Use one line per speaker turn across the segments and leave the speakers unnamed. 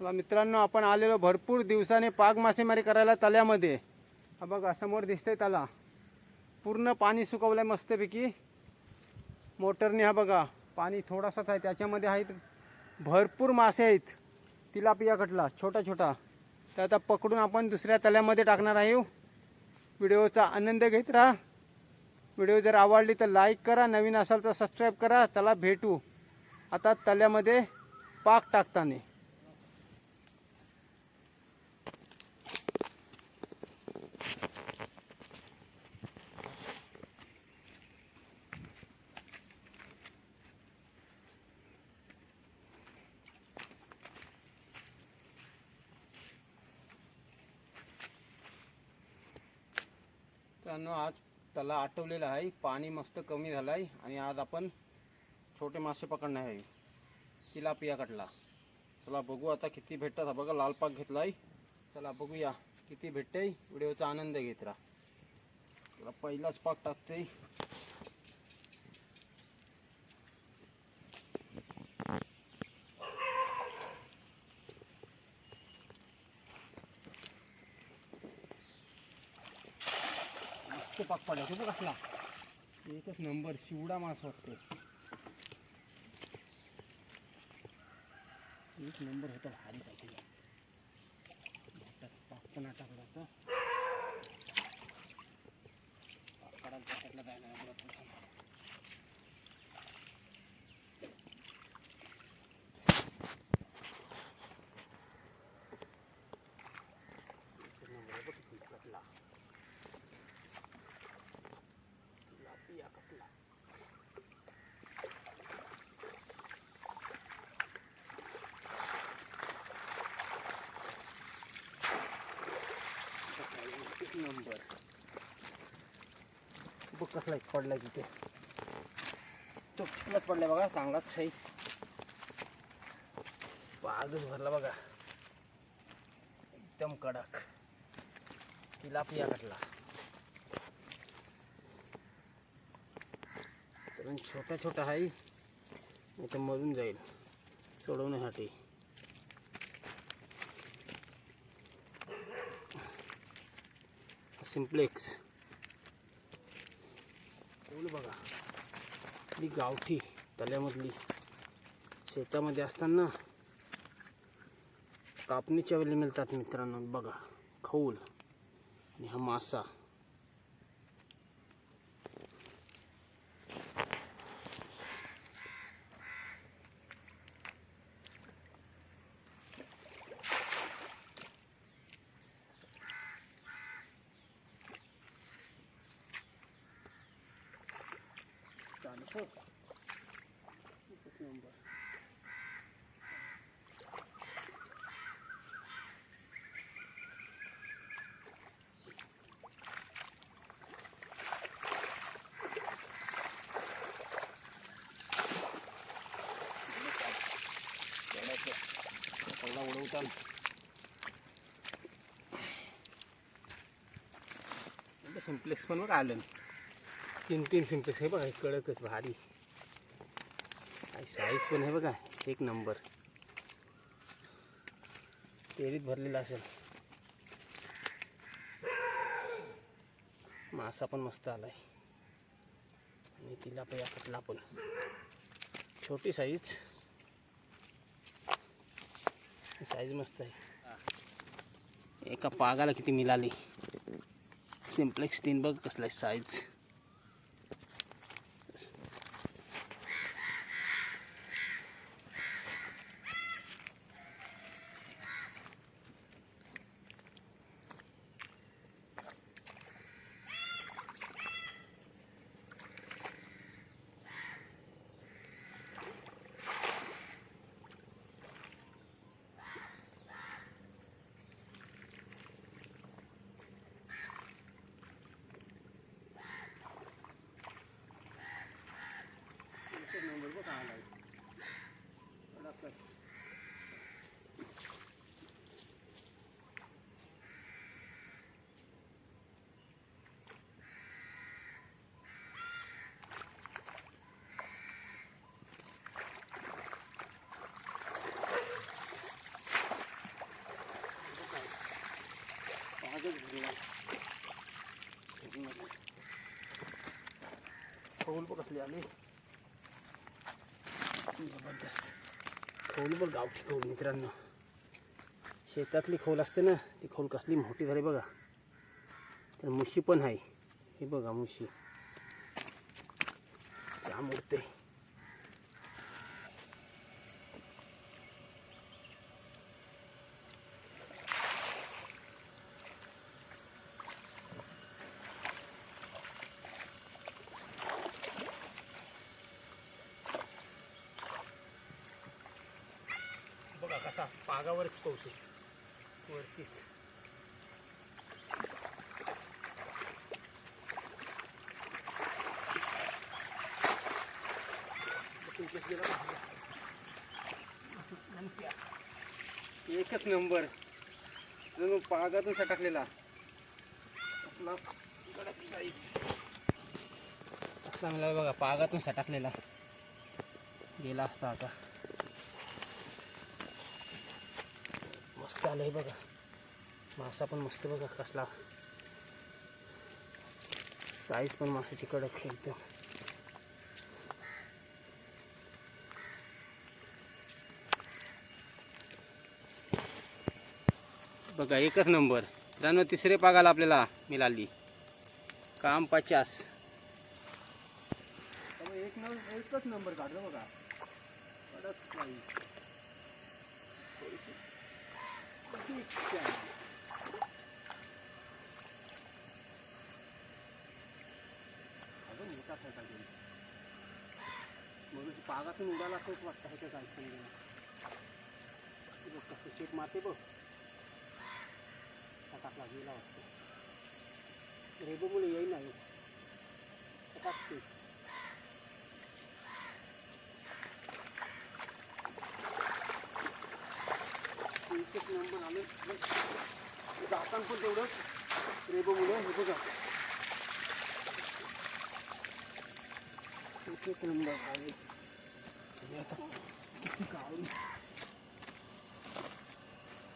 मित्रांनो आपण आलेलो भरपूर दिवसाने पाग मासेमारी करायला तल्यामध्ये हा बघा समोर दिसतंय त्याला पूर्ण पाणी सुकवलंय मस्तपैकी. मोटरने हा बघा पाणी थोडासाच आहे त्याच्यामध्ये आहेत भरपूर मासे आहेत. तिलापिया कटला छोटा छोटा. तर आता पकडून आपण दुसऱ्या तल्यामध्ये टाकणार आहे. व्हिडिओचा आनंद घेत राहा. व्हिडिओ जर आवडली तर लाईक करा नवीन असाल तर सबस्क्राईब करा त्याला भेटू. आता तल्यामध्ये पाक टाकताना. मित्रांनो आज त्याला आटवलेलं आहे पाणी मस्त कमी झालं आहे आणि आज आपण छोटे मासे पकडणार आहे. तिलापिया कटला. चला बघू आता किती भेटतात. हा बघा लाल पाक घेतला आहे चला बघूया किती भेटते व्हिडिओचा आनंद घेत राहा. चला पहिलाच पाक टाकते तो पाक पडायचं बघ कसला एकच नंबर शिवडा मास वाटतो एक नंबर होता भारी पाहिजे पाक पण टाकला होता पाक काढायला त्याच्यातलं काय नाही बरं पण थांबा. एक नंबर आहे बघ किती कटला. तिलापिया कटला. एक नंबर बघ कसला एक पडलाय तिथे. तो चांगलाच पडलाय बघा चांगलाच आहे पागच भरला बघा. एकदम कडक. तिलापिया कटला कारण छोटा छोटा आहे नाही तर मरून जाईल. सोडवण्यासाठी. सिम्प्लेक्स. एवढं बघा. ही गावठी तल्यामधली. शेतामध्ये असताना कापणीच्या वेळी मिळतात मित्रांनो. बघा खऊल. आणि हा मासा. चालू हो एकच नंबर एवढा उडवता सिम्प्लेक्स पण बघ आलं तीन तीन सिंपस हे बघा कडकच भारी. आणि साईज पण आहे बघा एक नंबर तेरीत भरलेला असेल. मासा पण मस्त आलाय. आणि तिला पण कटला पण. छोटी साईज साईज मस्त आहे. एका पागाला किती मिळाली सिम्प्लेक्स तीन बघ कसला साईज खोल बघ कसली आली जबरदस्त खोल बघ गावठी खोल मित्रांनो शेतातली खोल असते ना ती खोल कसली मोठी झाली बघा तर मुशी पण आहे हे बघा मुशी जाम उडते बघा कसा पागावरच पोहतो वरतीच. एकच नंबर. जणू पागातून सटकलेला. असला कडक साईज असला मला बघा पागातून सटकलेला. गेला असता आता. आलं हे बघा. मासा पण मस्त बघा कसला. साईज पण मासाची कडक खेळतो एकदम. बघा एकच नंबर. त्यानं तिसरे पागाला आपल्याला मिळाली. काम पचास. एक नंबर एकच नंबर काढलं बघा. कडक साईज अजून मोठा फायदा घेऊन म्हणून पागातून उडाला असंच वाटतं ह्याच्या काय बघ कसं शेप मारते बघ टाकला गेला वाटतं रेबोमुळे येईल नाही टाकते एकच नंबर आले जाताना पण तेवढंच रेबोमुळे हे बघा. एकच नंबर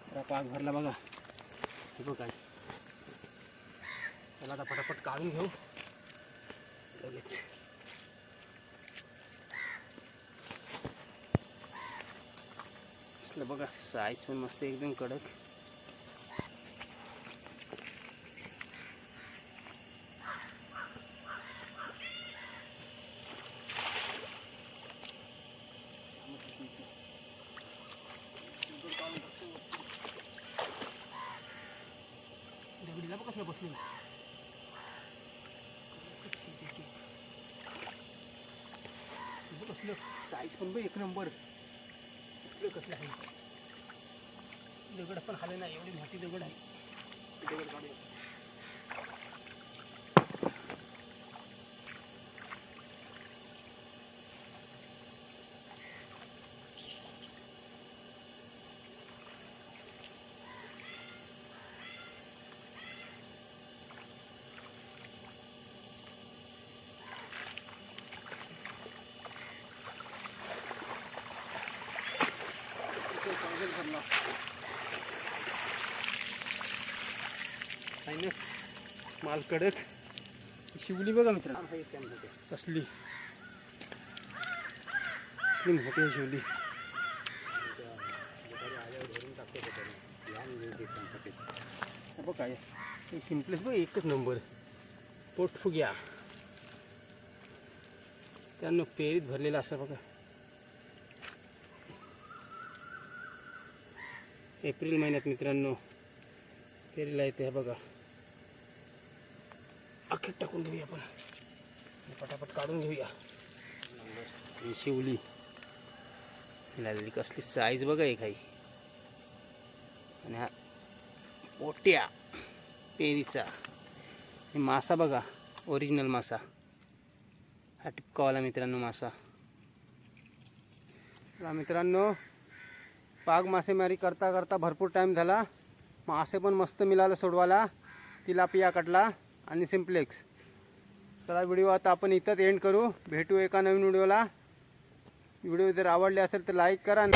आता पाक भरला बघा. हे बघा चला आता पटापट काढून घेऊ. लगेच. असलं बघा साईज पण मस्त एकदम कडक. दगडीला बघ कसं बसली कसलं. साईज पण बघ एक नंबर कसलं कसलं आहे? दगड पण हाले नाही एवढी मोठी दगड आहे. दगड काढूया पागल भरला ना? माल कडक शिवली बघा मित्र कसली? कसली मोठी शिवली बघ हे सिम्पलेस बघ एकच नंबर पोटफुग्या. त्यांना पेरीत भरलेला असं बघा. एप्रिल महिन्यात मित्रांनो पेरीला येते हे बघा. अखेर टाकून घेऊया आपण. पटापट काढून घेऊया. शिवली. लागली कसली साईज बघा एक काही. आणि हा पोट्या पेरीचा. मासा बघा ओरिजिनल मासा. हा टिपकावाला मित्रांनो मासा. मित्रांनो पाग मासेमारी करता करता भरपूर टाईम झाला. मासे पण मस्त मिळालं सोडवायला. तिलापिया कटला. आणि सिम्प्लेक्स चला व्हिडिओ आता आपण इथंच एंड करू. भेटू एका नवीन व्हिडिओला व्हिडिओ जर आवडले असेल तर लाईक करा.